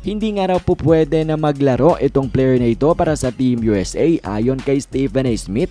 Hindi nga raw po pwede na maglaro itong player na ito para sa Team USA ayon kay Stephen A. Smith.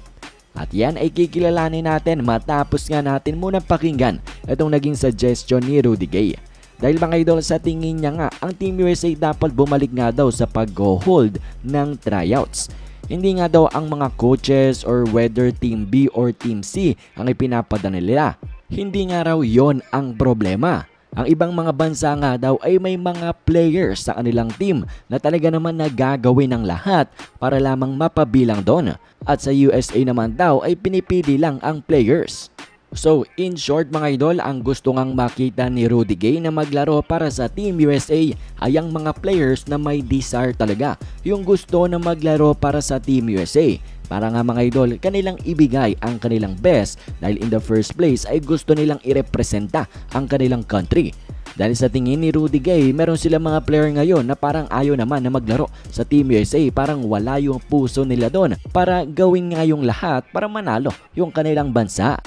At yan ay kikilalanin natin matapos nga natin munang pakinggan itong naging suggestion ni Rudy Gay. Dahil mga idol sa tingin niya nga ang Team USA dapat bumalik nga daw sa pag-hold ng tryouts. Hindi nga daw ang mga coaches or whether Team B or Team C ang ipinapadala nila. Hindi nga raw yon ang problema. Ang ibang mga bansa nga daw ay may mga players sa kanilang team na talaga naman nagagawin ng lahat para lamang mapabilang doon. At sa USA naman daw ay pinipili lang ang players. So, in short mga idol, ang gusto ngang makita ni Rudy Gay na maglaro para sa Team USA ay ang mga players na may desire talaga. Yung gusto na maglaro para sa Team USA. Para nga mga idol, kanilang ibigay ang kanilang best dahil in the first place ay gusto nilang irepresenta ang kanilang country. Dahil sa tingin ni Rudy Gay, meron silang mga player ngayon na parang ayaw naman na maglaro sa Team USA. Parang wala yung puso nila doon para gawin nga yung lahat para manalo yung kanilang bansa.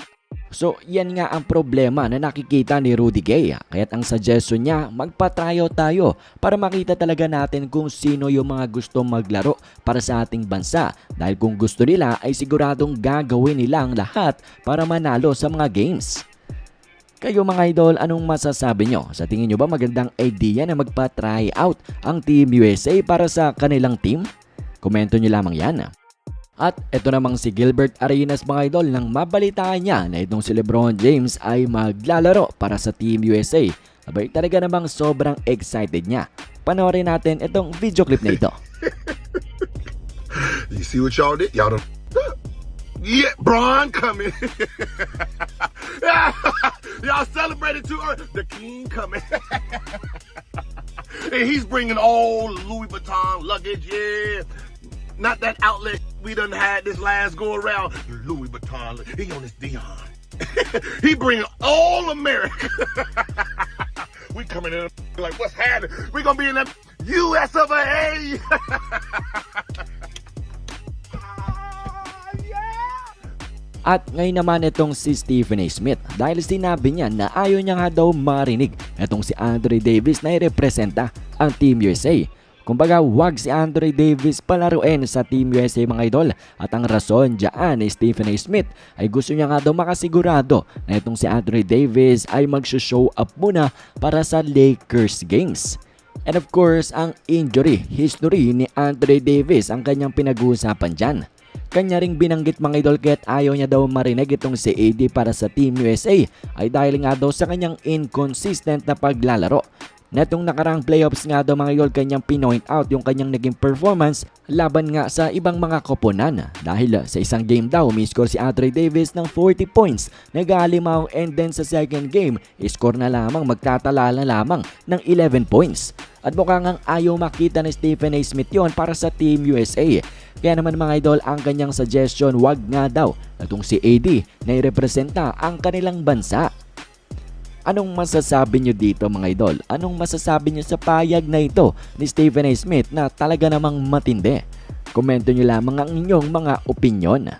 So, yan nga ang problema na nakikita ni Rudy Gay. Kaya't ang suggestion niya, magpatryo tayo para makita talaga natin kung sino yung mga gusto maglaro para sa ating bansa. Dahil kung gusto nila ay siguradong gagawin nila lahat para manalo sa mga games. Kayo mga idol, anong masasabi nyo? Sa tingin nyo ba magandang idea na magpa-try out ang Team USA para sa kanilang team? Komento nyo lamang yan. At ito namang si Gilbert Arenas mga idol nang mabalitaan niya na itong si Lebron James ay maglalaro para sa Team USA. Abay talaga namang sobrang excited niya. Panoorin natin itong video clip na ito. You see what y'all did? Y'all done. Yeah, Braun coming. y'all celebrated too early. The king coming. and he's bringing all Louis Vuitton luggage. Yeah. Not that outlet we done had this last go around. Louis Vuitton. He on his Dion. he bringing all America. we coming in like what's happening? We gonna be in that U.S. of A. Ah, At ngayon naman itong si Stephen. Smith dahil sinabi niya na ayaw niya nga daw marinig itong si Andre Davis na irepresenta ang Team USA. Kumbaga wag si Andre Davis palaruin sa Team USA mga idol at ang rason dyan ni Stephen A. Smith ay gusto niya nga daw makasigurado na itong si Andre Davis ay mag-show up muna para sa Lakers games. And of course, ang injury history ni Andre Davis ang kanyang pinag-uusapan dyan. Kanya ring binanggit mga idol kaya't ayaw niya daw marinig itong si AD para sa Team USA ay dahil nga daw sa kanyang inconsistent na paglalaro. Netong nakarang playoffs nga daw mga idol kanyang pinoint out yung kanyang naging performance laban nga sa ibang mga koponan. Dahil sa isang game daw, may score si Andre Davis ng 40 points, nag-aalimaw and then sa second game, score na lamang magtatala na lamang ng 11 points. At mukhang ang ayaw makita ni Stephen A. Smith yon para sa Team USA. Kaya naman mga idol, ang kanyang suggestion wag nga daw itong si AD na irepresenta ang kanilang bansa. Anong masasabi nyo dito mga idol? Anong masasabi nyo sa payag na ito ni Stephen A. Smith na talaga namang matindi? Komento nyo lamang ang inyong mga opinyon.